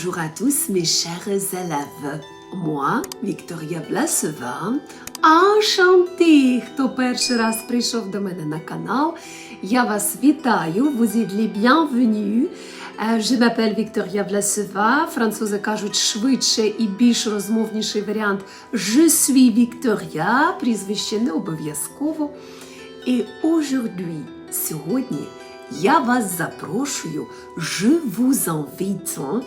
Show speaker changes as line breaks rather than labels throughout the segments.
Bonjour à tous mes chers élèves. Moi, Victoria Vlasova, enchantée, хто перший раз прийшов до мене на канал. Я вас вітаю, vous êtes les bienvenus. Е, Je m'appelle Victoria Vlasova. Французи кажуть швидше і більш розмовніший варіант Je suis Victoria, прізвище не обов'язково. І aujourd'hui, сьогодні, я вас запрошую, je vous invite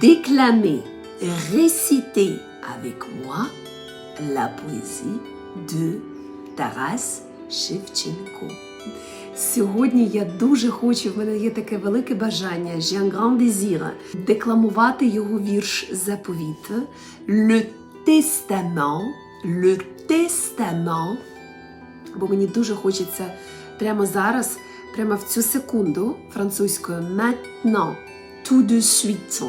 déclamer, réciter avec moi la poésie de Taras Shevchenko. Сьогодні я дуже хочу, в мене є таке велике бажання, un grand désir, декламувати його вірш заповіт Le Testament, Le Testament, бо мені дуже хочеться прямо зараз, прямо в цю секунду французькою maintenant, tout de suite,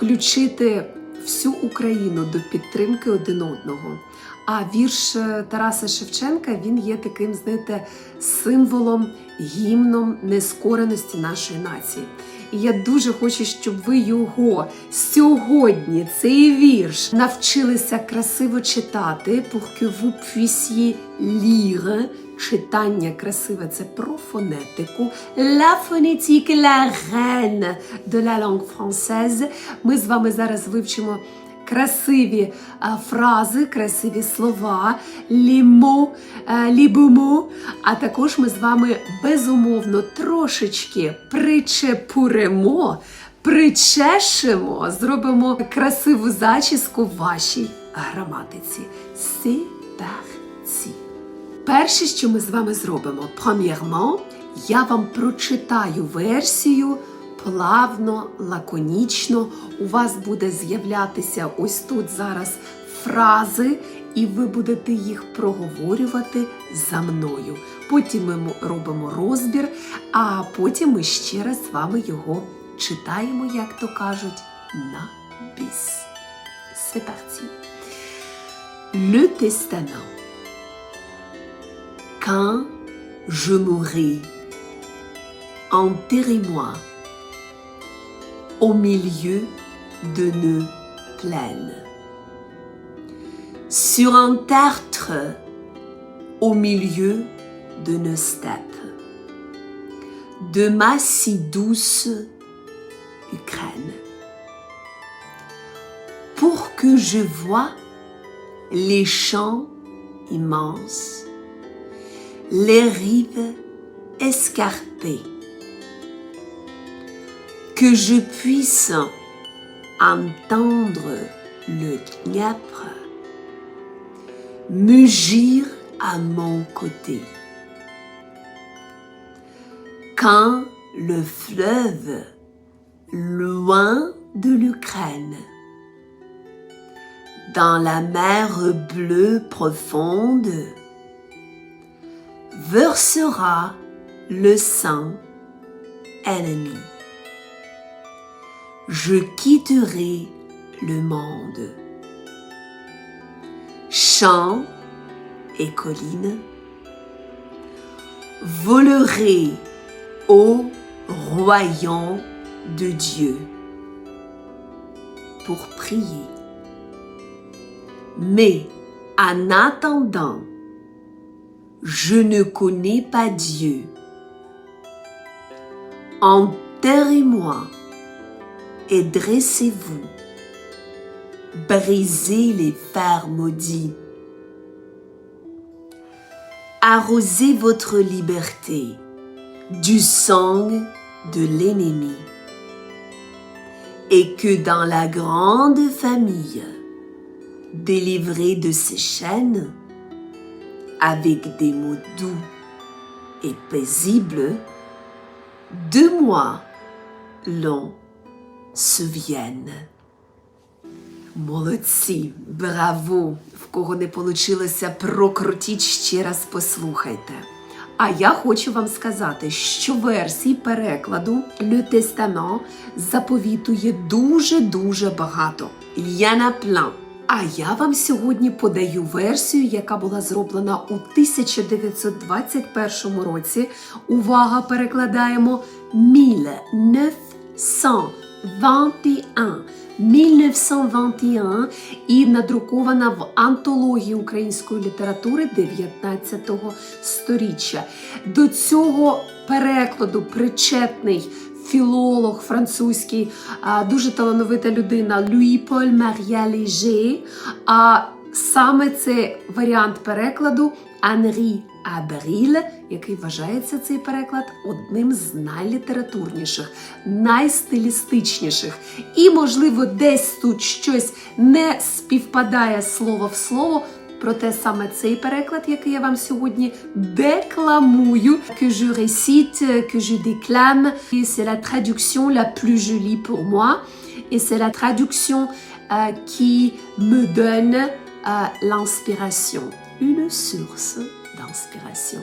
включити всю Україну до підтримки один одного. А вірш е, Тараса Шевченка він є таким, знаєте, символом, гімном нескореності нашої нації. І я дуже хочу, щоб ви його сьогодні, цей вірш, навчилися красиво читати, vous puissiez lire. Читання красиве це про фонетику. La phonétique, la reine de la langue française. Ми з вами зараз вивчимо красиві а, фрази, красиві слова, лімо, лібумо. А також ми з вами безумовно трошечки причепуремо, причешемо, зробимо красиву зачіску вашій граматиці. Parti! Перше, що ми з вами зробимо, premièrement, я вам прочитаю версію плавно, лаконічно. У вас буде з'являтися ось тут зараз фрази, і ви будете їх проговорювати за мною. Потім ми робимо розбір, а потім ми ще раз з вами його читаємо, як то кажуть, на біс. C'est parti. Le testament. Je mourrai, enterrez-moi au milieu de nœuds pleines, sur un tertre au milieu de nos steppes, de ma si douce Ukraine, pour que je voie les champs immenses les rives escarpées, que je puisse entendre le Dniepr mugir à mon côté. Quand le fleuve, loin de l'Ukraine, dans la mer bleue profonde, versera le sang ennemi. Je quitterai le monde. Champs et collines, volerai au royaume de Dieu pour prier. Mais en attendant, je ne connais pas Dieu. Enterrez-moi et dressez-vous. Brisez les fers maudits. Arrosez votre liberté du sang de l'ennemi. Et que dans la grande famille, délivrée de ses chaînes, avec des mots doux et paisibles, de moi l'on se vienne. Молодці, браво! В кого не получилося, прокрутіть ще раз послухайте. А я хочу вам сказати, що версій перекладу Le Testament заповітує дуже-дуже багато. Il y en. А я вам сьогодні подаю версію, яка була зроблена у 1921 році. Увага, перекладаємо 1921. 1921. 1921 і надрукована в антології української літератури 19 сторіччя. До цього перекладу причетний філолог французький, дуже талановита людина Луї Поль Мар'я Леже. А саме цей варіант перекладу Анрі Абріль, який вважається цей переклад одним з найлітературніших, найстилістичніших. І, можливо, десь тут щось не співпадає слово в слово. Проте саме цей переклад, який я вам сьогодні декламую, que je récite, que je déclame, et c'est la traduction la plus jolie pour moi, et c'est la traduction euh, qui me donne euh, l'inspiration, une source d'inspiration.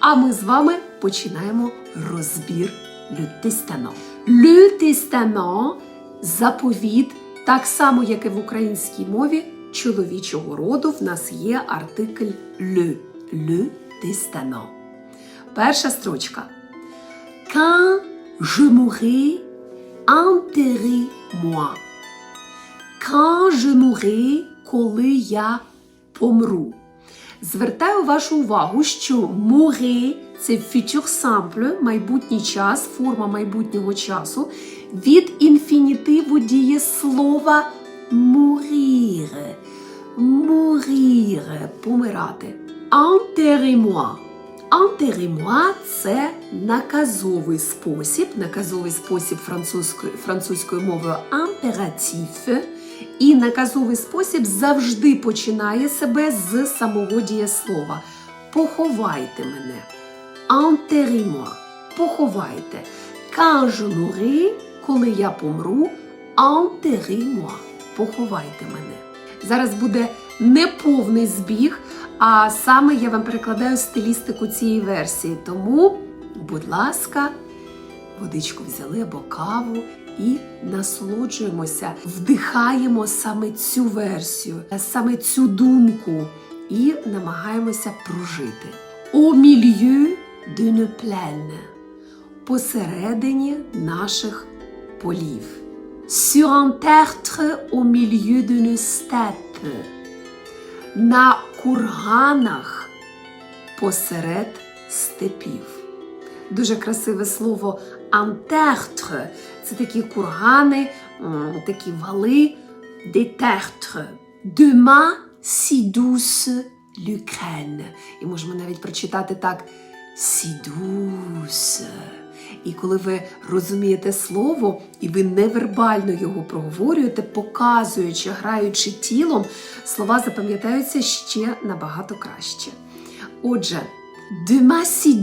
А ми з вами починаємо розбір Le Testament. Le Testament – заповіт, так само, як і в українській мові, чоловічого роду в нас є артикль le. Le Testament. Перша строчка. Quand je mourrai, enterrez-moi. Quand je mourrai, коли я помру. Звертаю вашу увагу, що mourir – це futur simple, майбутній час, форма майбутнього часу, від інфінітиву дієслова mourir. Mourir – помирати. Enterrez-moi. Це наказовий спосіб, наказовий спосіб французькою, французькою мовою impératif. І наказовий спосіб завжди починає себе з самого дієслова. Поховайте мене. Enterrez-moi. Поховайте. Quand je коли я помру, enterrez-moi. Поховайте мене. Зараз буде неповний збіг, а саме я вам перекладаю стилістику цієї версії. Тому, будь ласка, водичку взяли або каву і насолоджуємося, вдихаємо саме цю версію, саме цю думку і намагаємося прожити. Au milieu d'une plaine. Посередині наших полів. Sur un tertre au milieu d'une steppe. На курганах посеред степів. Дуже красиве слово «antertre» – це такі кургани, такі вали, «des tertres». Demain, si douce l'Ukraine. І можемо навіть прочитати так «si douce». І коли ви розумієте слово, і ви невербально його проговорюєте, показуючи, граючи тілом, слова запам'ятаються ще набагато краще. Отже, ma si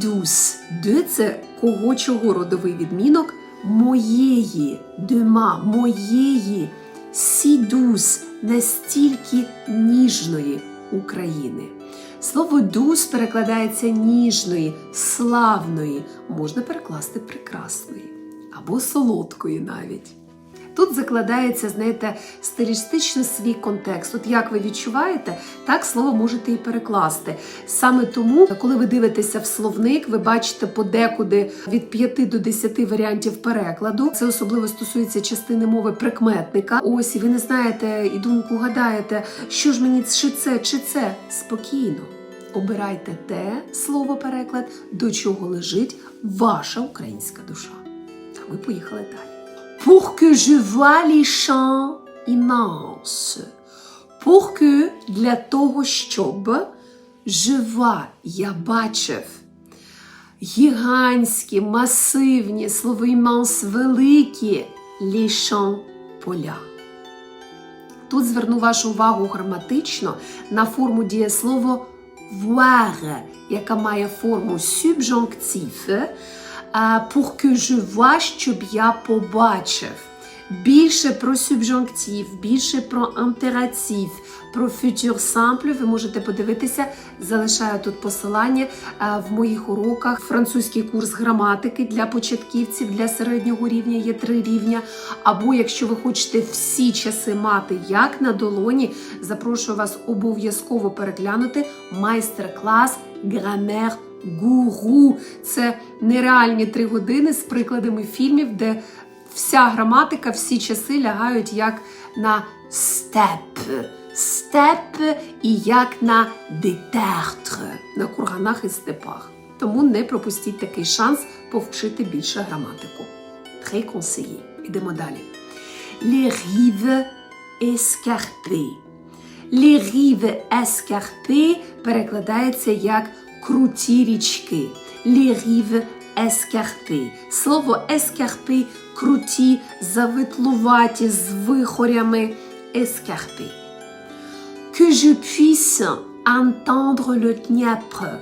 – це кого чого родовий відмінок моєї, ma, моєї, douce – настільки ніжної України. Слово дус перекладається ніжної, славної, можна перекласти прекрасної або солодкої навіть. Тут закладається, знаєте, стилістично свій контекст. От як ви відчуваєте, так слово можете і перекласти. Саме тому, коли ви дивитеся в словник, ви бачите подекуди від 5 до 10 варіантів перекладу. Це особливо стосується частини мови прикметника. Ось і ви не знаєте і думку гадаєте, що ж мені чи це, чи це спокійно. Обирайте те слово переклад, до чого лежить ваша українська душа. А ми поїхали далі. Pour que je vois les champs immenses. Pour que для того, щоб je vois, я бачив гігантські, масивні, слово immense, великі champs поля. Тут зверну вашу увагу граматично на форму дієслово voir, яка має форму subjonctif, pour que je щоб я побачив. Більше про субжонктив, більше про імператив, про futur simple ви можете подивитися. Залишаю тут посилання в моїх уроках. Французький курс граматики для початківців для середнього рівня є три рівня. Або якщо ви хочете всі часи мати як на долоні, запрошую вас обов'язково переглянути майстер-клас Грамер Гуру. Це нереальні три години з прикладами фільмів, де вся граматика, всі часи лягають як на степ. Степ і як на détertre, на курганах і степах. Тому не пропустіть такий шанс повчити більше граматику. Très conseillé. Ідемо далі. Les rives escarpées. Les rives escarpées перекладається як круті річки. Les escarpées. Слово escarpées – круті, завитлуваті, з вихорями. Escarpées. Que je puisse entendre le Dniepr.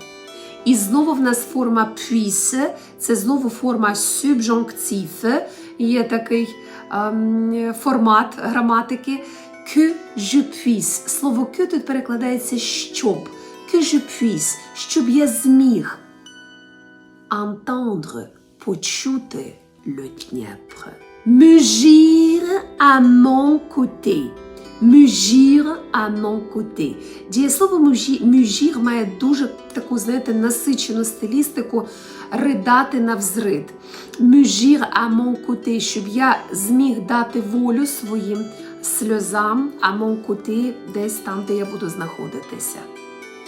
І знову в нас форма puisse, це знову форма subjonctif. Є такий ем, формат граматики. Que je puisse. Слово que тут перекладається щоб. Que je puisse, щоб я зміг entendre, почути le Dniepr. Mugir à mon côté. Mugir à mon côté. Дієслово мужір має дуже таку, знаєте, насичену стилістику ридати на взрид. Мужір à mon côté, щоб я зміг дати волю своїм сльозам, à mon côté, десь там, де я буду знаходитися.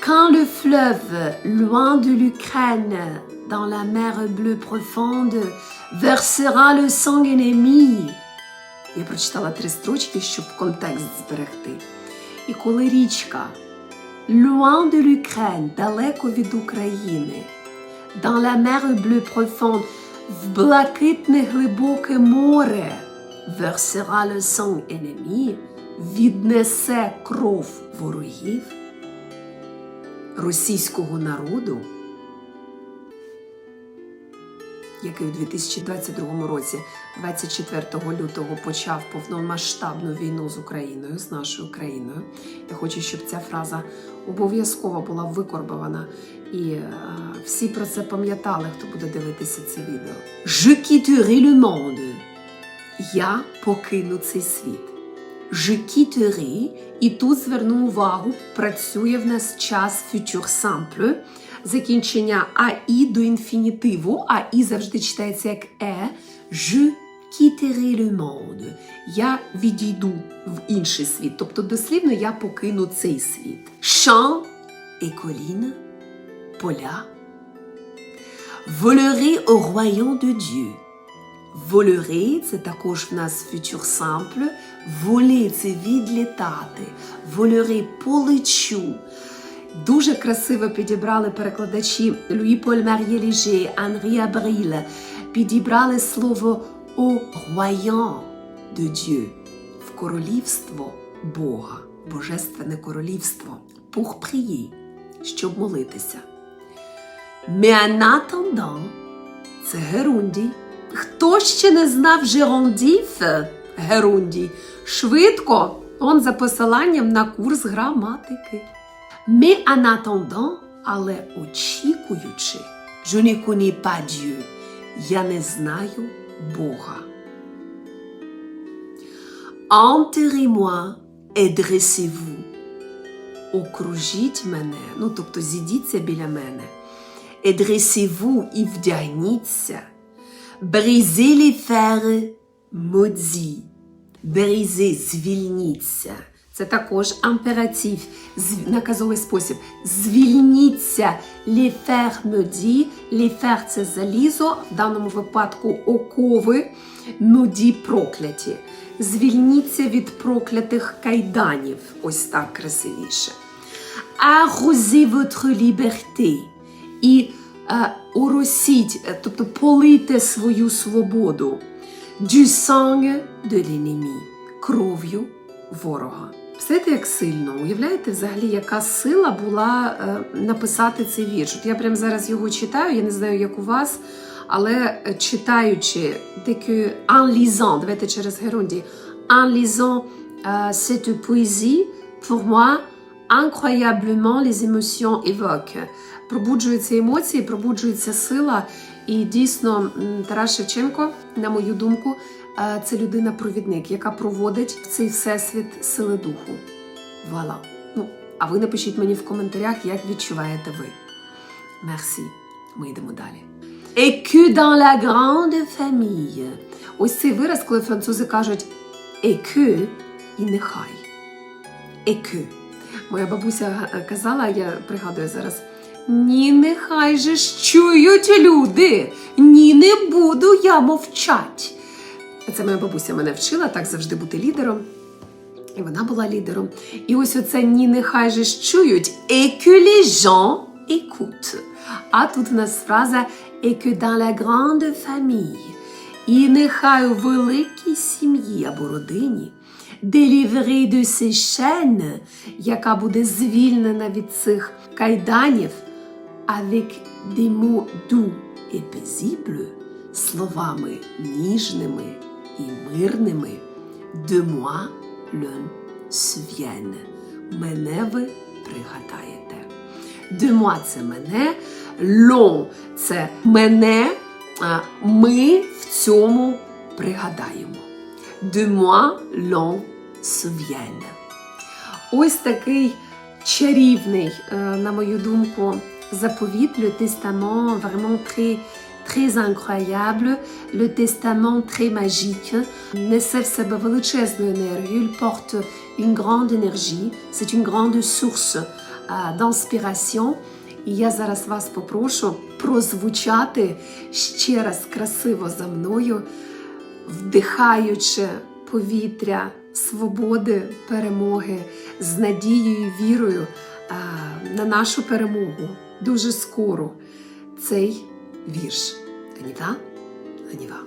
Quand le fleuve, loin de l'Ukraine, dans la mer bleue profonde, versera le sang ennemi. Я прочитала три строчки, щоб контекст зберегти. І коли річка loin de l'Ukraine, далеко від України, dans la mer bleue profonde, в блакитне глибоке море, versera le sang ennemi, віднесе кров ворогів Російського народу, який у 2022 році, 24 лютого, почав повномасштабну війну з Україною, з нашою країною. Я хочу, щоб ця фраза обов'язково була викорбована, і е, всі про це пам'ятали, хто буде дивитися це відео. Je quitterai le monde. Я покину цей світ. Quitterai, і тут зверну увагу, працює в нас час futur simple, закінчення аі до інфінітиву, аі завжди читається як е. Je quitterai le monde. Я відійду в інший світ. Тобто дослівно я покину цей світ. Champs et collines, поля. Volerai au royaume de Dieu. Volerai – це також в нас futur simple. Voler – це відлітати. Volerai – полечу. Дуже красиво підібрали перекладачі Луї Поль Мар'є Ліже, Анрі Абріль. Підібрали слово «au royaume de Dieu» – в королівство Бога, Божественне королівство. Pour prier – щоб молитися. Mais en attendant – це Герундій. Хто ще не знав Жерондів? Герундій. Швидко, он за посиланням на курс граматики. Mais en але очікуючи, je ne connais Dieu. Я не знаю Бога. Enterrez-moi et. Окружіть мене, ну тобто зійдіться біля мене. Et і вдягніться. Brisez les fers maudits. Brisez, звільніться. Це також амператив, наказовий спосіб. Звільніться maudits. Les fers – це залізо, в даному випадку окови, maudits – прокляті. Звільніться від проклятих кайданів. Ось так красивіше. Votre liberté. І оросіть, е, тобто полийте свою свободу. Du sang de l'ennemi. Кров'ю ворога. Представляєте, як сильно? Уявляєте взагалі, яка сила була е, написати цей вірш? От я прямо зараз його читаю, я не знаю, як у вас, але е, читаючи деки en давайте через Герунді, en lisant euh, cette poésie, pour moi, incroyablement les émotions évoquent. Пробуджуються емоції, пробуджується сила. І дійсно, Тарас Шевченко, на мою думку, е, це людина-провідник, яка проводить в цей всесвіт сили духу. Вала. Ну, а ви напишіть мені в коментарях, як відчуваєте ви. Мерсі. Ми йдемо далі. Que dans la grande famille. Ось цей вираз, коли французи кажуть «et que» і нехай. «Et que». Моя бабуся е, казала, я пригадую зараз. Ні, нехай же ж чують люди. Ні, не буду я мовчать. Це моя бабуся мене вчила так завжди бути лідером. І вона була лідером. І ось оце ні, нехай же ж чують. Et que les gens écoutent. А тут у нас фраза Et que dans la grande famille. І нехай у великій сім'ї або родині délivrée de ces chaînes, яка буде звільнена від цих кайданів, avec des mots doux et paisibles, словами ніжними і мирними, de moi l'un souvienne. Мене ви пригадаєте. De moi – це мене, l'on – це мене, ми в цьому пригадаємо. De moi l'on souvienne. Ось такий чарівний, е, на мою думку, заповіт, le testament vraiment très, très incroyable, le testament très magique, несе в себе величезну енергію, il porte une grande énergie, c'est une grande source euh, d'inspiration. І я зараз вас попрошу прозвучати ще раз красиво за мною, вдихаючи повітря свободи, перемоги з надією і вірою а, на нашу перемогу дуже скоро. Цей вірш. Аніва? Аніва.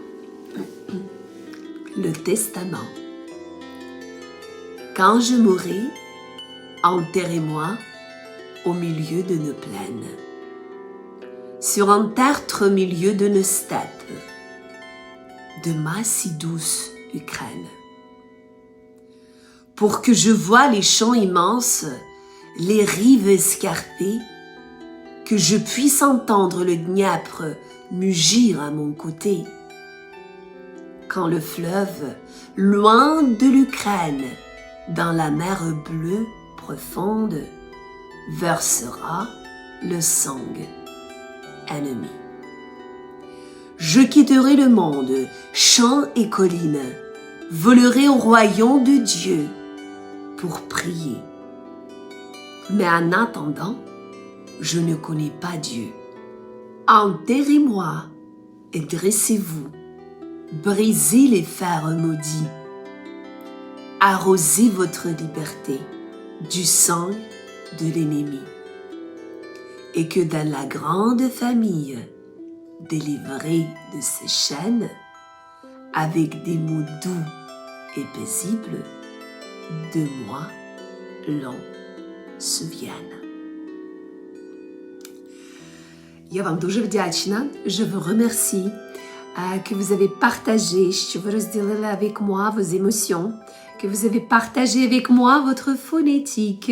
Le testament. Quand je mourrai, enterrez-moi au milieu de nos plaines, sur un tertre au milieu de nos steppes, de ma si douce Ukraine. Pour que je voie les champs immenses, les rives escarpées, que je puisse entendre le Dniepr mugir à mon côté. Quand le fleuve, loin de l'Ukraine, dans la mer bleue profonde, versera le sang ennemi. Je quitterai le monde, champs et collines, volerai au royaume de Dieu pour prier. Mais en attendant, je ne connais pas Dieu. Enterrez-moi et dressez-vous, brisez les fers maudits, arrosez votre liberté du sang de l'ennemi, et que dans la grande famille, délivrée de ses chaînes, avec des mots doux et paisibles, de moi l'on souvienne. Я вам дуже вдячна. Je vous remercie euh, que vous avez partagé, що ви розділили avec moi vos émotions, que vous avez partagé avec moi votre phonétique.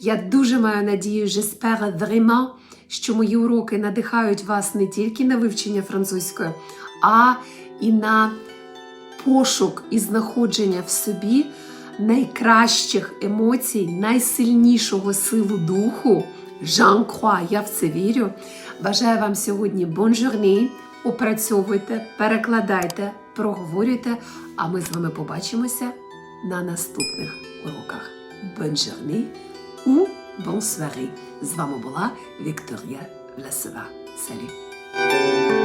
Я дуже маю надію, j'espère vraiment, що мої уроки надихають вас не тільки на вивчення французької, а і на пошук і знаходження в собі найкращих емоцій, найсильнішого силу духу. Жан Круа, я в це вірю. Бажаю вам сьогодні бонжурні. Опрацьовуйте, перекладайте, проговорюйте, а ми з вами побачимося на наступних уроках. Бонжурні у бонсварі. З вами була Вікторія Власова. Салют!